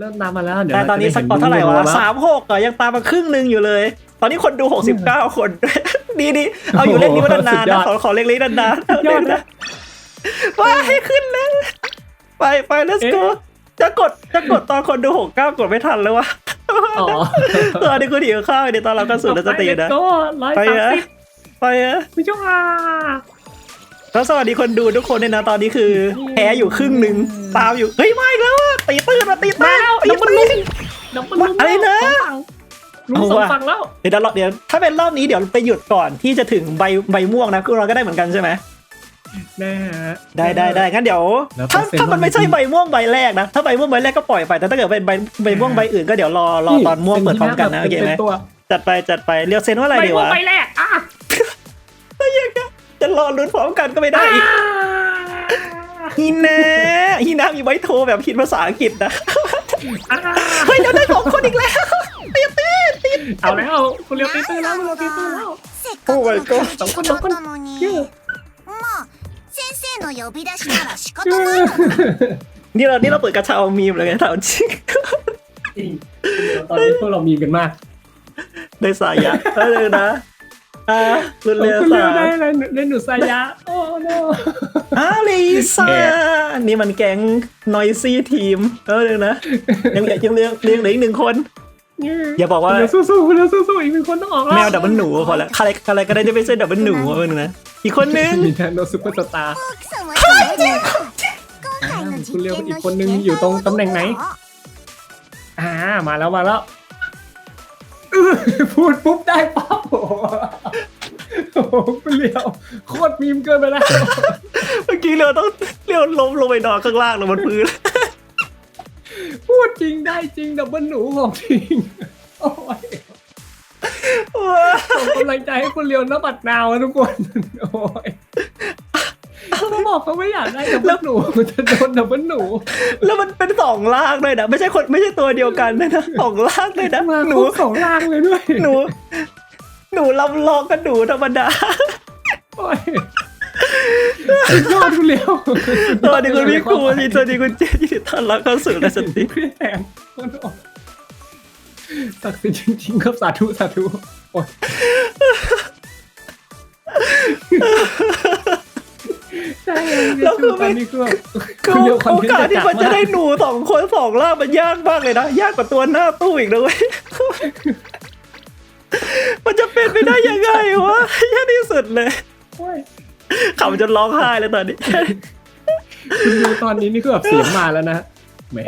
เริ่มตามมาแล้ว เดี๋ยวแต่ตอนนี้สกอร์เท่าไหร่วะสาสามหกอะยังตามมาครึ่งหนึ่งอยู่เลย ตอนนี้คนดูหกสิบเก้าคน ดีดีเอาอยู่เล่นนี้มานานๆนะขอขอเล็กๆนานๆยอดนะว่าให้ขึ้นแล้วไปไป let's go จะกดจะกดตอนคนดูหกเก้ากดไม่ทันแล้ววะอ๋อตอนนี้กูหิวข้าวเดี๋ยวตอนเราก็สู่นัสตินะก็ร้อยไปสามอะสิบไปอะไม่ช่วยอะแล้วสวัสดีคนดูทุกคนด้วยนะตอนนี้คือแพ้อยู่ครึ่งหนึ่งตามอยู่เฮ้ยไม่แล้วอะ ตีตื้นมาตีตื้มานแล้วตีดับเบิลตื้ลุนงดับเบิลลุงอะไรนะลุงสองเอาว่ะฝั่งแล้วเดี๋ยวเราเดี๋ยวถ้าเป็นรอบนี้เดี๋ยวไปหยุดก่อนที่จะถึงใบใบม่วงนะคือเราก็ได้เหมือนกันใช่ไหมแน่ฮะได้ได้ได้งั้นเดี๋ยวแล้วถ้าเปอร์เซ็นต์ถ้ามันไม่ใช่ว่าใบม่วงใบแรกนะ ถ้าใบม่วงใบแรกก็ปล่อยไป แต่ถ้าเกิดเป็นใบใบม่วงใบอื่นก็เดี๋ยวรอรอตอนม่วงเปิดพร้อมกันนะโอเคไหมป็ตัวจัดไปจัดไปเรียวเซนว่าอะไรใบดีม่วงวะใบแรกอะจะรอลุ้นพร้อมกันก็ไม่ได้อีก ฮินะฮินะมีไว้โทรแบบคิดภาษาอังกฤษนะ อ่ะ เฮ้ยเดี๋ยวได้สองคนอีกแล้วตีตีตี เอาแล้วคุณเรียวตีตื้อแล้วคุณเรียวตีตื้อแล้ว せっかくの決そこそこ勝だったのにうんまあ先生の呼び出しなら仕方ないかな นี่เรานี่เราเปิดกระเช้ามีมเลยไงถามจริง จริงตอนนี้พวกเรามีกันมาก ได้สายะเออนะอ่ารุน คุ เรียน ณเรีย สาว ได้อะไรได้หนูสายะโอ้ no อ้าวลิ ซ่านี่มันแก๊งนอยซี่ทีมเออเดี๋ยวนะยังเหลือยังเหลือเหลืออีกหนึ่งคนอย่าบอกว่าสู้ๆแล้วสู้ๆอีกหนึ่งคนต้องออกแล้วแมวดับเบิลหนูพอแล้วอะไรอะไรก็ได้จะไม่ใช่ดับเบิลหนูเออนะอีกคนนึงมีแทนโนซูเปอร์สตาร์คุณเรียกอีกคนนึงอยู่ตรงตำแหน่งไหนอ่ามาแล้วมาแล้วพูดปุ๊บได้ปั๊บ โอ้โหโอ้โหคุณเรียวโคตรมีมเกินไปแล้วเมื่อกี้เรือต้องเรือล้มลงไปนอนข้างล่างลงบนพื้น พูดจริงได้จริงดับเบิลหนูของจริงโอ้ยส่งกำลังใจให้คุณเรียวน้ำบัดนาวนะทุกคนโอ้ยเขาบอกเขาไม่อยากได้ดับเบิลหนูมันจะโดนดับเบิลหนู แล้วมันเป็นสองล่างด้วยนะไม่ใช่คนไม่ใช่ตัวเดียวกันด้วยนะสองล่างเลยนะมาหหนูนูสองล่างเลยด้วยหนู หนูลำลองกับหนูธรรมดาโอ้ยสุดยอดคุณเรียวสวัสดีคุณพี่ครูสวัสดีคุณเจยินดีต้อนรับเข้าสู่นัสติพี่แทนศักดิ์สิทธิ์จริงๆครับสาธุสาธุโอ้ยใช่แล้วคือไม่นี่คือแบบคือคุณเรียวคอนโอเทนต์กาสที่มันจะได้จัดหนูสองคนสองล่างมันยากมากเลยนะ ยากกว่าตัวหน้าตู้อีกนะเว้ยมันจะ เป็นไปได้ยังไงวะยากที่สุดเลยโอ้ยขำจนร้องไห้เลยตอนนี้ คุณดูตอนนี้นี่คือแบบเสียงมาแล้วนะ แหม